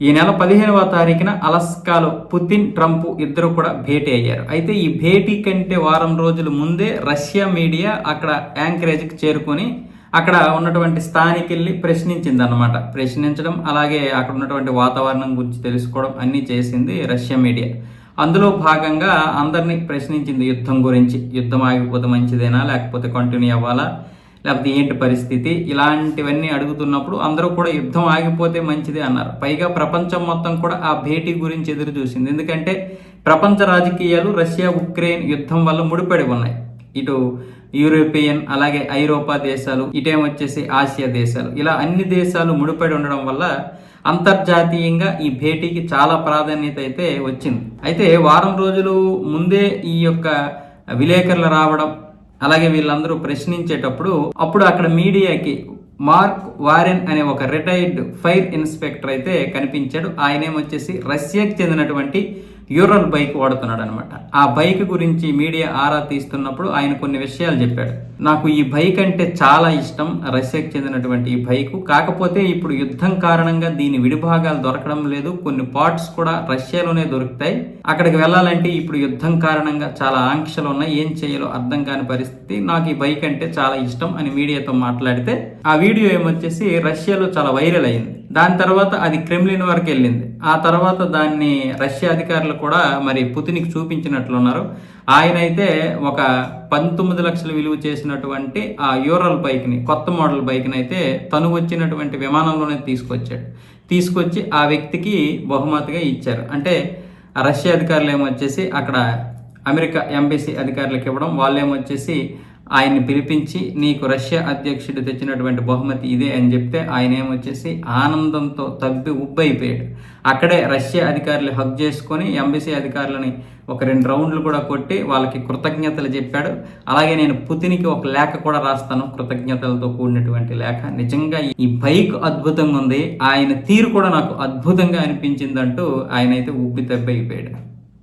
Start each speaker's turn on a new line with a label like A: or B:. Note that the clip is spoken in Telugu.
A: ఈ నెల పదిహేనవ తారీఖున అలస్కాలో పుతిన్ ట్రంప్ ఇద్దరు కూడా భేటీ అయ్యారు. అయితే ఈ భేటీ కంటే వారం రోజుల ముందే రష్యా మీడియా అక్కడ యాంకరేజ్కి చేరుకొని అక్కడ ఉన్నటువంటి స్థానికెళ్ళి ప్రశ్నించింది అనమాట ప్రశ్నించడం అలాగే అక్కడ ఉన్నటువంటి వాతావరణం గురించి తెలుసుకోవడం అన్నీ చేసింది రష్యా మీడియా. అందులో భాగంగా అందరినీ ప్రశ్నించింది యుద్ధం గురించి. యుద్ధం ఆగిపోతే మంచిదేనా? లేకపోతే కంటిన్యూ అవ్వాలా? లేకపోతే ఏంటి పరిస్థితి? ఇలాంటివన్నీ అడుగుతున్నప్పుడు అందరూ కూడా యుద్ధం ఆగిపోతే మంచిదే అన్నారు. పైగా ప్రపంచం మొత్తం కూడా ఆ భేటీ గురించి ఎదురు చూసింది. ఎందుకంటే ప్రపంచ రాజకీయాలు రష్యా ఉక్రెయిన్ యుద్ధం వల్ల ముడిపడి ఉన్నాయి. ఇటు యూరోపియన్ అలాగే ఐరోపా దేశాలు ఇటేమొచ్చేసి ఆసియా దేశాలు. ఇలా అన్ని దేశాలు ముడిపడి ఉండడం వల్ల అంతర్జాతీయంగా ఈ భేటీకి చాలా ప్రాధాన్యత అయితే వచ్చింది. అయితే వారం రోజులు ముందే ఈ యొక్క విలేకరులు రావడం అలాగే వీళ్ళందరూ ప్రశ్నించేటప్పుడు అప్పుడు అక్కడ మీడియాకి మార్క్ వారెన్ అనే ఒక రిటైర్డ్ ఫైర్ ఇన్స్పెక్టర్ అయితే కనిపించాడు. ఆయనేమొచ్చేసి రష్యాకి చెందినటువంటి యూరల్ బైక్ వాడుతున్నాడు అనమాట ఆ బైక్ గురించి మీడియా ఆరా తీస్తున్నప్పుడు ఆయన కొన్ని విషయాలు చెప్పాడు. నాకు ఈ బైక్ అంటే చాలా ఇష్టం రష్యాకి చెందినటువంటి ఈ బైక్. కాకపోతే ఇప్పుడు యుద్ధం కారణంగా దీని విడిభాగాలు దొరకడం లేదు. కొన్ని పార్ట్స్ కూడా రష్యాలోనే దొరుకుతాయి. అక్కడికి వెళ్ళాలంటే ఇప్పుడు యుద్ధం కారణంగా చాలా ఆంక్షలు ఉన్నాయి. ఏం చేయాలో అర్థం కాని పరిస్థితి. నాకు ఈ బైక్ అంటే చాలా ఇష్టం అని మీడియాతో మాట్లాడితే ఆ వీడియో ఏమొచ్చేసి రష్యాలో చాలా వైరల్ అయింది. దాని తర్వాత అది క్రెమ్లిన్ వరకు వెళ్ళింది. ఆ తర్వాత దాన్ని రష్యా అధికారులు కూడా మరి పుతినికి చూపించినట్లున్నారు. ఆయన అయితే ఒక పంతొమ్మిది లక్షలు విలువ చేసినటువంటి ఆ యూరల్ బైక్ని కొత్త మోడల్ బైక్ని అయితే తను వచ్చినటువంటి విమానంలోనే తీసుకొచ్చాడు. తీసుకొచ్చి ఆ వ్యక్తికి బహుమతిగా ఇచ్చారు. అంటే రష్యా అధికారులు ఏమొచ్చేసి అక్కడ అమెరికా ఎంబసీ అధికారులకు ఇవ్వడం వాళ్ళు ఏమొచ్చేసి ఆయన్ని పిలిపించి నీకు రష్యా అధ్యక్షుడు తెచ్చినటువంటి బహుమతి ఇదే అని చెప్తే ఆయన ఏమొచ్చేసి ఆనందంతో తబ్బి ఉబ్బైపోయాడు అక్కడే రష్యా అధికారులు హక్ చేసుకొని ఎంబసీ అధికారులని ఒక రెండు రౌండ్లు కూడా కొట్టి వాళ్ళకి కృతజ్ఞతలు చెప్పాడు. అలాగే నేను పుతినికి ఒక లేఖ కూడా రాస్తాను కృతజ్ఞతలతో కూడినటువంటి లేఖ. నిజంగా ఈ బైక్ అద్భుతంగా ఉంది. ఆయన తీరు కూడా నాకు అద్భుతంగా అనిపించిందంటూ ఆయన అయితే ఉబ్బి తబ్బైపోయాడు